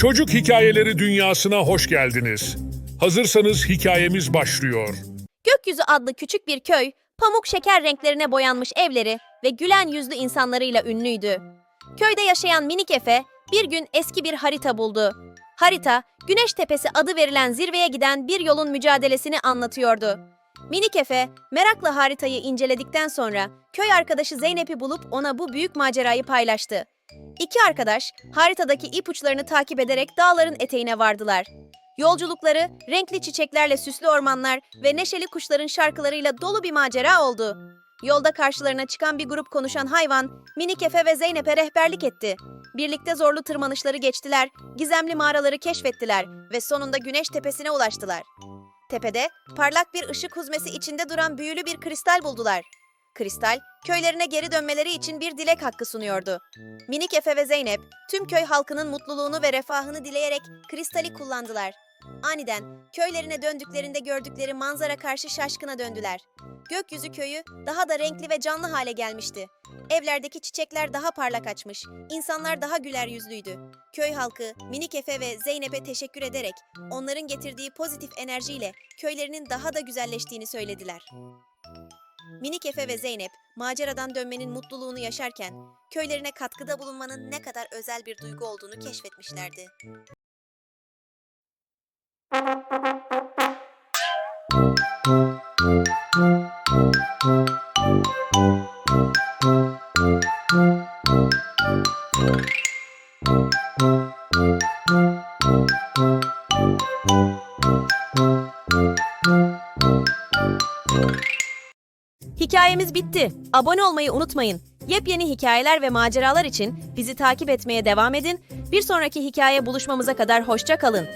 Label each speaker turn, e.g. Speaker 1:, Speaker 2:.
Speaker 1: Çocuk hikayeleri dünyasına hoş geldiniz. Hazırsanız hikayemiz başlıyor.
Speaker 2: Gökyüzü adlı küçük bir köy, pamuk şeker renklerine boyanmış evleri ve gülen yüzlü insanlarıyla ünlüydü. Köyde yaşayan minik Efe bir gün eski bir harita buldu. Harita, Güneş Tepesi adı verilen zirveye giden bir yolun mücadelesini anlatıyordu. Minik Efe, merakla haritayı inceledikten sonra köy arkadaşı Zeynep'i bulup ona bu büyük macerayı paylaştı. İki arkadaş, haritadaki ipuçlarını takip ederek dağların eteğine vardılar. Yolculukları renkli çiçeklerle süslü ormanlar ve neşeli kuşların şarkılarıyla dolu bir macera oldu. Yolda karşılarına çıkan bir grup konuşan hayvan, Minik Efe ve Zeynep'e rehberlik etti. Birlikte zorlu tırmanışları geçtiler, gizemli mağaraları keşfettiler ve sonunda Güneş Tepesi'ne ulaştılar. Tepede parlak bir ışık huzmesi içinde duran büyülü bir kristal buldular. Kristal, köylerine geri dönmeleri için bir dilek hakkı sunuyordu. Minik Efe ve Zeynep, tüm köy halkının mutluluğunu ve refahını dileyerek kristali kullandılar. Aniden köylerine döndüklerinde gördükleri manzara karşı şaşkına döndüler. Gökyüzü köyü daha da renkli ve canlı hale gelmişti. Evlerdeki çiçekler daha parlak açmış, insanlar daha güler yüzlüydü. Köy halkı Minik Efe ve Zeynep'e teşekkür ederek onların getirdiği pozitif enerjiyle köylerinin daha da güzelleştiğini söylediler. Minik Efe ve Zeynep maceradan dönmenin mutluluğunu yaşarken köylerine katkıda bulunmanın ne kadar özel bir duygu olduğunu keşfetmişlerdi. Hikayemiz bitti. Abone olmayı unutmayın. Yepyeni hikayeler ve maceralar için bizi takip etmeye devam edin. Bir sonraki hikaye buluşmamıza kadar hoşça kalın.